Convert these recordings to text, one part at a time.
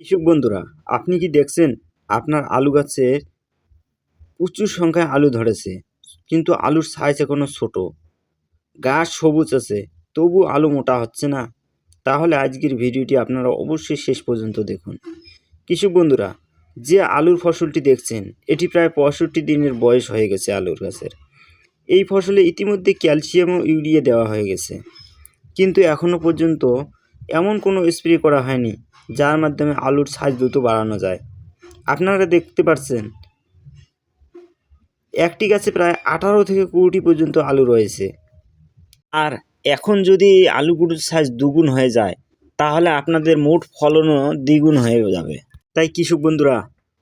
কৃষক বন্ধুরা, আপনি কি দেখছেন আপনার আলু গাছে প্রচুর সংখ্যায় আলু ধরেছে, কিন্তু আলুর সাইজ এখনও ছোট। গাছ সবুজ আছে, তবু আলু মোটা হচ্ছে না। তাহলে আজকের ভিডিওটি আপনারা অবশ্যই শেষ পর্যন্ত দেখুন। কৃষক বন্ধুরা, যে আলুর ফসলটি দেখছেন, এটি প্রায় পঁয়ষট্টি দিনের বয়স হয়ে গেছে আলুর গাছের। এই ফসলে ইতিমধ্যে ক্যালসিয়াম ও ইউরিয়া দেওয়া হয়ে গেছে। কিন্তু এখনও পর্যন্ত এমন কোনো স্প্রে করা হয়নি, যার মাধ্যমে আলুর সাইজ দ্রুত বাড়ানো যায়। আপনারা দেখতে পাচ্ছেন, একটি গাছে প্রায় আঠারো থেকে কুড়িটি পর্যন্ত আলু রয়েছে। আর এখন যদি আলুগুলোর সাইজ দুগুণ হয়ে যায়, তাহলে আপনাদের মোট ফলনও দ্বিগুণ হয়ে যাবে। তাই কৃষক বন্ধুরা,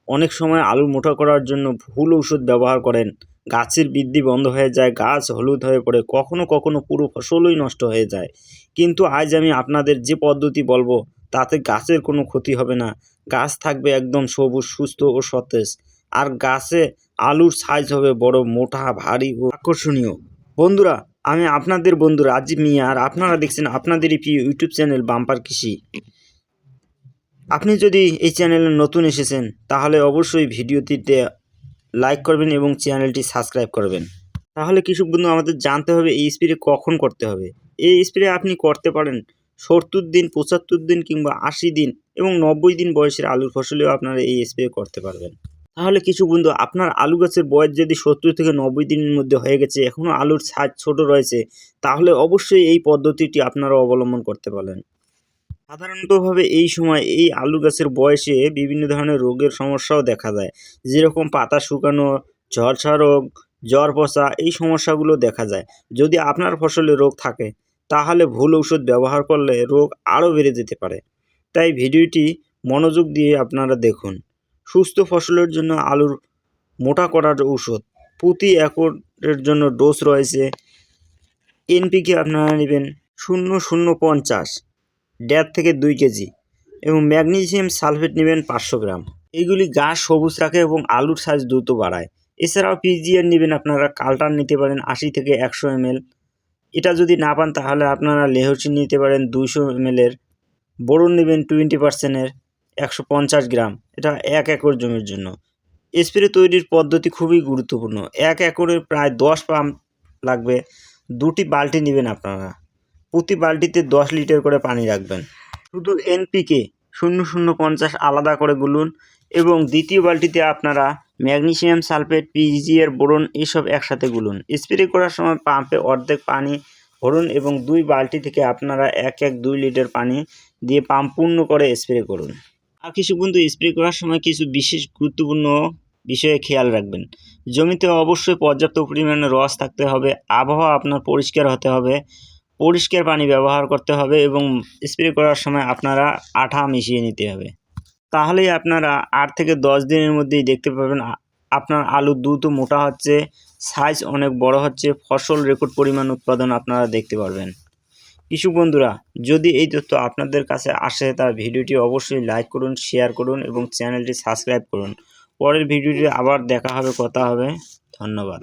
অনেক সময় আলু মোটা করার জন্য ভুল ঔষধ ব্যবহার করেন গাছের বৃদ্ধি বন্ধ হয়ে যায়, গাছ হলুদ হয়ে পড়ে, কখনো কখনো পুরো ফসলই নষ্ট হয়ে যায়। কিন্তু আজ আমি আপনাদের যে পদ্ধতি বলব, তাতে গাছের কোনো ক্ষতি হবে না। গাছ থাকবে একদম সবুজ, সুস্থ ও সতেজ। আর গাছে আলুর সাইজ হবে বড়, মোটা, ভারী ও আকর্ষণীয়। বন্ধুরা, আমি আপনাদের বন্ধু রাজীব মিয়া, আর আপনারা দেখছেন আপনাদেরই প্রিয় ইউটিউব চ্যানেল বাম্পার কৃষি। আপনি যদি এই চ্যানেলে নতুন এসেছেন, তাহলে অবশ্যই ভিডিওটিতে লাইক করবেন এবং চ্যানেলটি সাবস্ক্রাইব করবেন। তাহলে কৃষক বন্ধু, আমাদের জানতে হবে এই স্প্রে কখন করতে হবে। এই স্প্রে আপনি করতে পারেন সত্তর দিন, পঁচাত্তর দিন কিংবা আশি দিন এবং নব্বই দিন বয়সের আলুর ফসলেও আপনারা এই স্প্রে করতে পারবেন। তাহলে কিছু বন্ধু, আপনার আলু গাছের বয়স যদি সত্তর থেকে নব্বই দিনের মধ্যে হয়ে গেছে, এখনও আলুর সাইজ ছোট রয়েছে, তাহলে অবশ্যই এই পদ্ধতিটি আপনারা অবলম্বন করতে পারেন সাধারণতভাবে এই সময় এই আলু গাছের বয়সে বিভিন্ন ধরনের রোগের সমস্যাও দেখা যায় যেরকম পাতা শুকানো ঝলসা রোগ, জ্বর পচা এই সমস্যাগুলো দেখা যায়। যদি আপনার ফসলে রোগ থাকে, তাহলে ভুল ঔষধ ব্যবহার করলে রোগ আরও বেড়ে যেতে পারে। তাই ভিডিওটি মনোযোগ দিয়ে আপনারা দেখুন। সুস্থ ফসলের জন্য আলুর মোটা করার ঔষধ। প্রতি একরের জন্য ডোজ রয়েছে। এনপিকে আপনারা নেবেন শূন্য শূন্য পঞ্চাশ। দেড় থেকে দুই কেজি এবং ম্যাগনেসিয়াম সালফেট নেবেন পাঁচশো গ্রাম। এইগুলি গাছ সবুজ রাখে এবং আলুর সাইজ দ্রুত বাড়ায়। এছাড়াও পিজিআর নেবেন আপনারা, কালটার নিতে পারেন আশি থেকে একশো এমএল। এটা যদি না পান তাহলে আপনারা লেহচিন নিতে পারেন দুইশো এমএলের। বোরন নেবেন টোয়েন্টি পার্সেন্টের একশো পঞ্চাশ গ্রাম। এটা এক একর জমির জন্য। স্প্রে তৈরির পদ্ধতি খুবই গুরুত্বপূর্ণ। এক একরের প্রায় দশ পাম্প লাগবে। দুটি বালতি নেবেন আপনারা। প্রতি বালতিতে দশ লিটার করে পানি রাখবেন। শুধু এনপিকে শূন্য শূন্য পঞ্চাশ আলাদা করে গুলুন এবং দ্বিতীয় বালতিতে আপনারা ম্যাগনেসিয়াম সালফেট পিজিএর বোরন এসব একসাথে গুলুন। স্প্রে করার সময় পাম্পে অর্ধেক পানি ভরুন এবং দুই বালতি থেকে আপনারা এক এক দুই লিটার পানি দিয়ে পাম্প পূর্ণ করে স্প্রে করুন। আর কিছু বন্ধু স্প্রে করার সময় কিছু বিশেষ গুরুত্বপূর্ণ বিষয়ে খেয়াল রাখবেন। জমিতে অবশ্যই পর্যাপ্ত পরিমাণে রস থাকতে হবে, আবহাওয়া আপনার পরিষ্কার হতে হবে পরিষ্কার পানি ব্যবহার করতে হবে এবং স্প্রে করার সময় আপনারা আঠা মিশিয়ে নিতে হবে। তাহলেই আপনারা আট থেকে দশ দিনের মধ্যেই দেখতে পাবেন আপনার আলু দ্রুত মোটা হচ্ছে সাইজ অনেক বড় হচ্ছে, ফসল রেকর্ড পরিমাণ উৎপাদন আপনারা দেখতে পারবেন। কৃষক বন্ধুরা, যদি এই তথ্য আপনাদের কাছে আসে তার ভিডিওটি অবশ্যই লাইক করুন শেয়ার করুন এবং চ্যানেলটি সাবস্ক্রাইব করুন। পরের ভিডিওটি আবার দেখা হবে, কথা হবে। ধন্যবাদ।